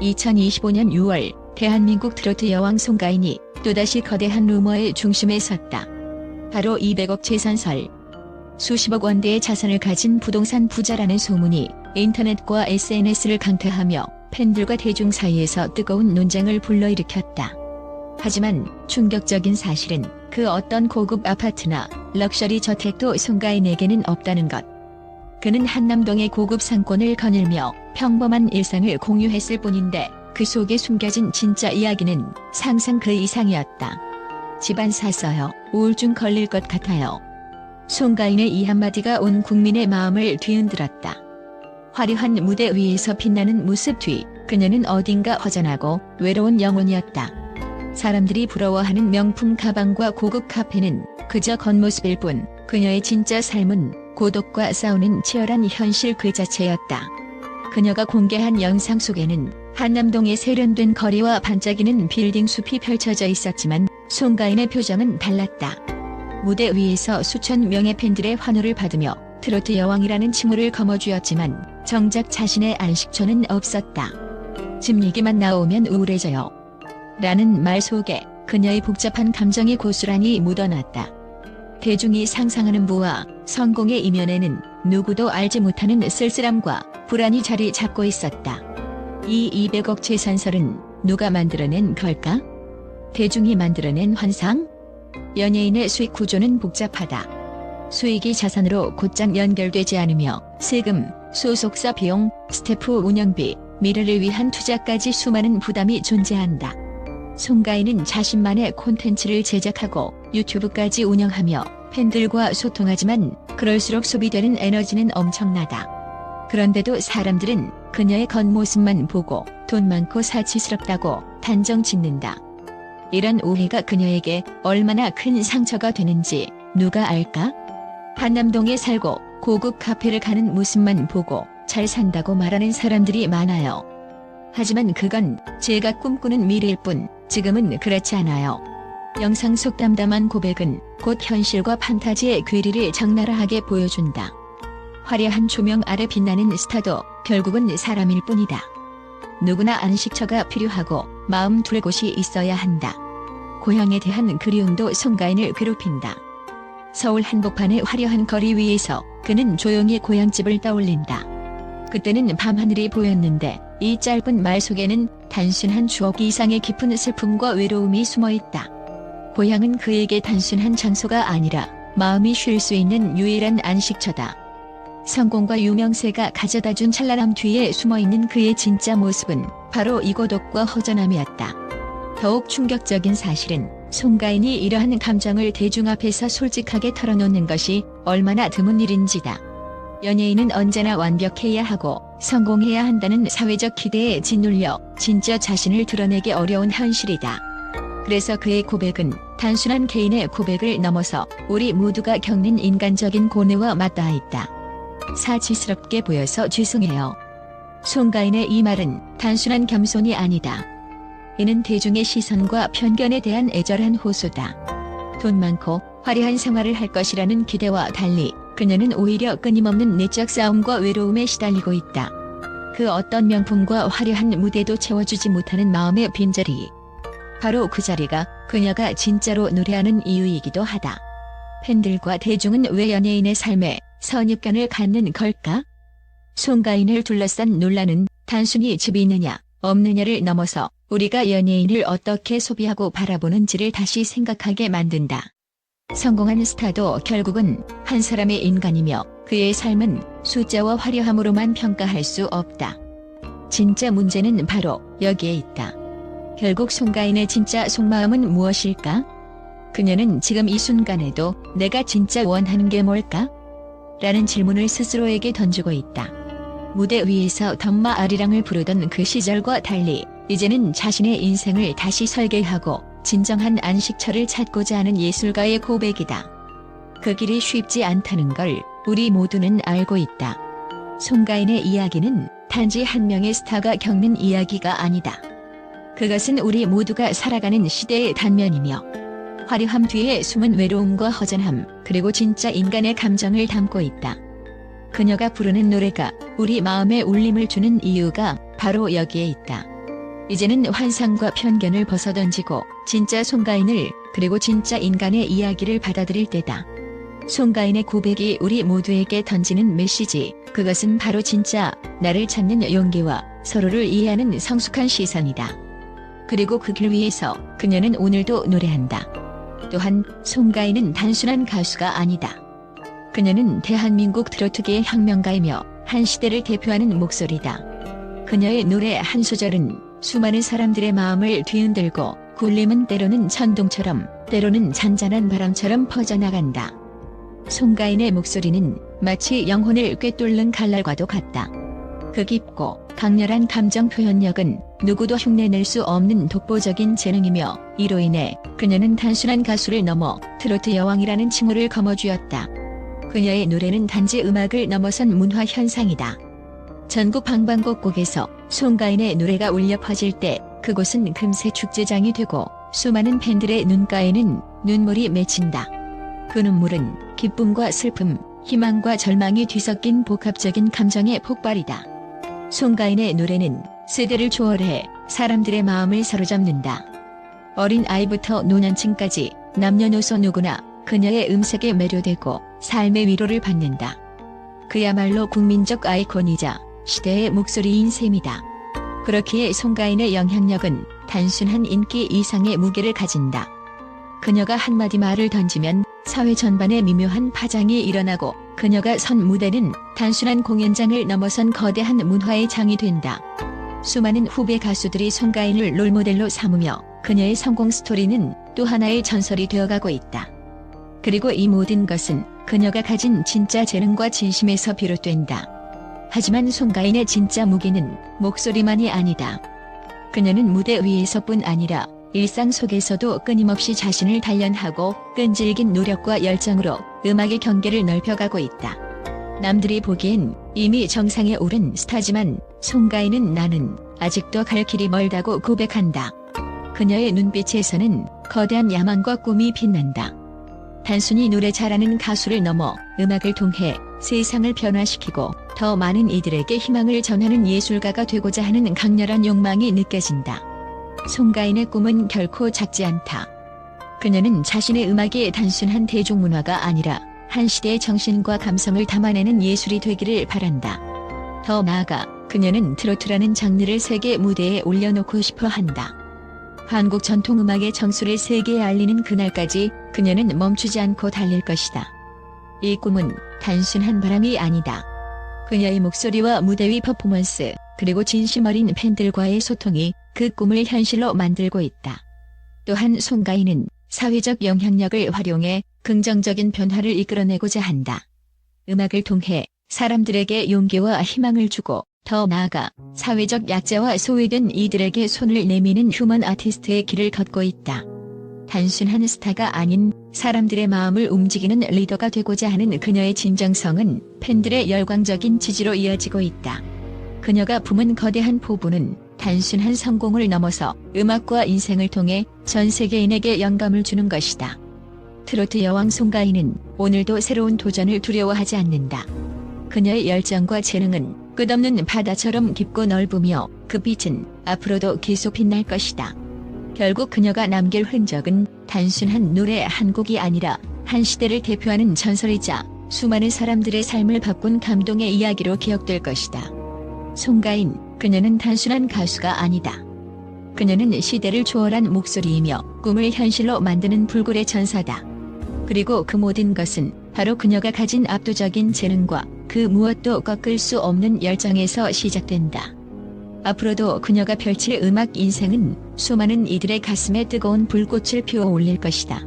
2025년 6월 대한민국 트로트 여왕 송가인이 또다시 거대한 루머의 중심에 섰다. 바로 200억 재산설. 수십억 원대의 자산을 가진 부동산 부자라는 소문이 인터넷과 SNS를 강타하며 팬들과 대중 사이에서 뜨거운 논쟁을 불러일으켰다. 하지만 충격적인 사실은 그 어떤 고급 아파트나 럭셔리 저택도 송가인에게는 없다는 것. 그는 한남동의 고급 상권을 거닐며 평범한 일상을 공유했을 뿐인데 그 속에 숨겨진 진짜 이야기는 상상 그 이상이었다. 집안 샀어요. 우울증 걸릴 것 같아요. 송가인의 이 한마디가 온 국민의 마음을 뒤흔들었다. 화려한 무대 위에서 빛나는 모습 뒤 그녀는 어딘가 허전하고 외로운 영혼이었다. 사람들이 부러워하는 명품 가방과 고급 카페는 그저 겉모습일 뿐 그녀의 진짜 삶은 고독과 싸우는 치열한 현실 그 자체였다. 그녀가 공개한 영상 속에는 한남동의 세련된 거리와 반짝이는 빌딩 숲이 펼쳐져 있었지만 송가인의 표정은 달랐다. 무대 위에서 수천 명의 팬들의 환호를 받으며 트로트 여왕이라는 칭호를 거머쥐었지만 정작 자신의 안식처는 없었다. 집 얘기만 나오면 우울해져요. 라는 말 속에 그녀의 복잡한 감정이 고스란히 묻어났다. 대중이 상상하는 부와 성공의 이면에는 누구도 알지 못하는 쓸쓸함과 불안이 자리 잡고 있었다. 이 200억 재산설은 누가 만들어낸 걸까? 대중이 만들어낸 환상? 연예인의 수익 구조는 복잡하다. 수익이 자산으로 곧장 연결되지 않으며 세금, 소속사 비용, 스태프 운영비, 미래를 위한 투자까지 수많은 부담이 존재한다. 송가인은 자신만의 콘텐츠를 제작하고 유튜브까지 운영하며 팬들과 소통하지만 그럴수록 소비되는 에너지는 엄청나다. 그런데도 사람들은 그녀의 겉모습만 보고 돈 많고 사치스럽다고 단정 짓는다. 이런 오해가 그녀에게 얼마나 큰 상처가 되는지 누가 알까? 한남동에 살고 고급 카페를 가는 모습만 보고 잘 산다고 말하는 사람들이 많아요. 하지만 그건 제가 꿈꾸는 미래일 뿐 지금은 그렇지 않아요. 영상 속 담담한 고백은 곧 현실과 판타지의 괴리를 적나라하게 보여준다. 화려한 조명 아래 빛나는 스타도 결국은 사람일 뿐이다. 누구나 안식처가 필요하고 마음 둘 곳이 있어야 한다. 고향에 대한 그리움도 송가인을 괴롭힌다. 서울 한복판의 화려한 거리 위에서 그는 조용히 고향집을 떠올린다. 그때는 밤하늘이 보였는데 이 짧은 말 속에는 단순한 추억 이상의 깊은 슬픔과 외로움이 숨어 있다. 고향은 그에게 단순한 장소가 아니라 마음이 쉴 수 있는 유일한 안식처다. 성공과 유명세가 가져다 준 찬란함 뒤에 숨어 있는 그의 진짜 모습은 바로 이 고독과 허전함이었다. 더욱 충격적인 사실은 송가인이 이러한 감정을 대중 앞에서 솔직하게 털어놓는 것이 얼마나 드문 일인지다. 연예인은 언제나 완벽해야 하고 성공해야 한다는 사회적 기대에 짓눌려 진짜 자신을 드러내기 어려운 현실이다. 그래서 그의 고백은 단순한 개인의 고백을 넘어서 우리 모두가 겪는 인간적인 고뇌와 맞닿아 있다. 사치스럽게 보여서 죄송해요. 송가인의 이 말은 단순한 겸손이 아니다. 이는 대중의 시선과 편견에 대한 애절한 호소다. 돈 많고 화려한 생활을 할 것이라는 기대와 달리 그녀는 오히려 끊임없는 내적 싸움과 외로움에 시달리고 있다. 그 어떤 명품과 화려한 무대도 채워주지 못하는 마음의 빈자리. 바로 그 자리가 그녀가 진짜로 노래하는 이유이기도 하다. 팬들과 대중은 왜 연예인의 삶에 선입견을 갖는 걸까? 송가인을 둘러싼 논란은 단순히 집이 있느냐, 없느냐를 넘어서 우리가 연예인을 어떻게 소비하고 바라보는지를 다시 생각하게 만든다. 성공한 스타도 결국은 한 사람의 인간이며 그의 삶은 숫자와 화려함으로만 평가할 수 없다. 진짜 문제는 바로 여기에 있다. 결국 송가인의 진짜 속마음은 무엇일까? 그녀는 지금 이 순간에도 내가 진짜 원하는 게 뭘까? 라는 질문을 스스로에게 던지고 있다. 무대 위에서 덤마 아리랑을 부르던 그 시절과 달리 이제는 자신의 인생을 다시 설계하고 진정한 안식처를 찾고자 하는 예술가의 고백이다. 그 길이 쉽지 않다는 걸 우리 모두는 알고 있다. 송가인의 이야기는 단지 한 명의 스타가 겪는 이야기가 아니다. 그것은 우리 모두가 살아가는 시대의 단면이며 화려함 뒤에 숨은 외로움과 허전함 그리고 진짜 인간의 감정을 담고 있다. 그녀가 부르는 노래가 우리 마음에 울림을 주는 이유가 바로 여기에 있다. 이제는 환상과 편견을 벗어던지고 진짜 송가인을 그리고 진짜 인간의 이야기를 받아들일 때다. 송가인의 고백이 우리 모두에게 던지는 메시지, 그것은 바로 진짜 나를 찾는 용기와 서로를 이해하는 성숙한 시선이다. 그리고 그 길 위에서 그녀는 오늘도 노래한다. 또한 송가인은 단순한 가수가 아니다. 그녀는 대한민국 트로트계의 혁명가이며 한 시대를 대표하는 목소리다. 그녀의 노래 한 소절은 수많은 사람들의 마음을 뒤흔들고 굴림은 때로는 천둥처럼 때로는 잔잔한 바람처럼 퍼져나간다. 송가인의 목소리는 마치 영혼을 꿰뚫는 칼날과도 같다. 그 깊고 강렬한 감정 표현력은 누구도 흉내낼 수 없는 독보적인 재능이며 이로 인해 그녀는 단순한 가수를 넘어 트로트 여왕이라는 칭호를 거머쥐었다. 그녀의 노래는 단지 음악을 넘어선 문화 현상이다. 전국 방방곡곡에서 송가인의 노래가 울려 퍼질 때 그곳은 금세 축제장이 되고 수많은 팬들의 눈가에는 눈물이 맺힌다. 그 눈물은 기쁨과 슬픔, 희망과 절망이 뒤섞인 복합적인 감정의 폭발이다. 송가인의 노래는 세대를 초월해 사람들의 마음을 사로잡는다. 어린 아이부터 노년층까지 남녀노소 누구나 그녀의 음색에 매료되고 삶의 위로를 받는다. 그야말로 국민적 아이콘이자 시대의 목소리인 셈이다. 그렇기에 송가인의 영향력은 단순한 인기 이상의 무게를 가진다. 그녀가 한마디 말을 던지면 사회 전반에 미묘한 파장이 일어나고 그녀가 선 무대는 단순한 공연장을 넘어선 거대한 문화의 장이 된다. 수많은 후배 가수들이 송가인을 롤모델로 삼으며 그녀의 성공 스토리는 또 하나의 전설이 되어가고 있다. 그리고 이 모든 것은 그녀가 가진 진짜 재능과 진심에서 비롯된다. 하지만 송가인의 진짜 무기는 목소리만이 아니다. 그녀는 무대 위에서뿐 아니라 일상 속에서도 끊임없이 자신을 단련하고 끈질긴 노력과 열정으로 음악의 경계를 넓혀가고 있다. 남들이 보기엔 이미 정상에 오른 스타지만 송가인은 나는 아직도 갈 길이 멀다고 고백한다. 그녀의 눈빛에서는 거대한 야망과 꿈이 빛난다. 단순히 노래 잘하는 가수를 넘어 음악을 통해 세상을 변화시키고 더 많은 이들에게 희망을 전하는 예술가가 되고자 하는 강렬한 욕망이 느껴진다. 송가인의 꿈은 결코 작지 않다. 그녀는 자신의 음악이 단순한 대중문화가 아니라 한 시대의 정신과 감성을 담아내는 예술이 되기를 바란다. 더 나아가 그녀는 트로트라는 장르를 세계 무대에 올려놓고 싶어 한다. 한국 전통음악의 정수를 세계에 알리는 그날까지 그녀는 멈추지 않고 달릴 것이다. 이 꿈은 단순 한 바람이 아니다. 그녀의 목소리와 무대 위 퍼포먼스, 그리고 진심 어린 팬들과의 소통이 그 꿈을 현실로 만들고 있다. 또한 송가인은 사회적 영향력을 활용해 긍정적인 변화를 이끌어내고자 한다. 음악을 통해 사람들에게 용기와 희망을 주고 더 나아가 사회적 약자와 소외된 이들에게 손을 내미는 휴먼 아티스트의 길을 걷고 있다. 단순 한 스타가 아닌 사람들의 마음을 움직이는 리더가 되고자 하는 그녀의 진정성은 팬들의 열광적인 지지로 이어지고 있다. 그녀가 품은 거대한 포부는 단순한 성공을 넘어서 음악과 인생을 통해 전 세계인에게 영감을 주는 것이다. 트로트 여왕 송가인은 오늘도 새로운 도전을 두려워하지 않는다. 그녀의 열정과 재능은 끝없는 바다처럼 깊고 넓으며 그 빛은 앞으로도 계속 빛날 것이다. 결국 그녀가 남길 흔적은 단순한 노래 한 곡이 아니라 한 시대를 대표하는 전설이자 수많은 사람들의 삶을 바꾼 감동의 이야기로 기억될 것이다. 송가인, 그녀는 단순한 가수가 아니다. 그녀는 시대를 초월한 목소리이며 꿈을 현실로 만드는 불굴의 전사다. 그리고 그 모든 것은 바로 그녀가 가진 압도적인 재능과 그 무엇도 꺾을 수 없는 열정에서 시작된다. 앞으로도 그녀가 펼칠 음악 인생은 수많은 이들의 가슴에 뜨거운 불꽃을 피워 올릴 것이다.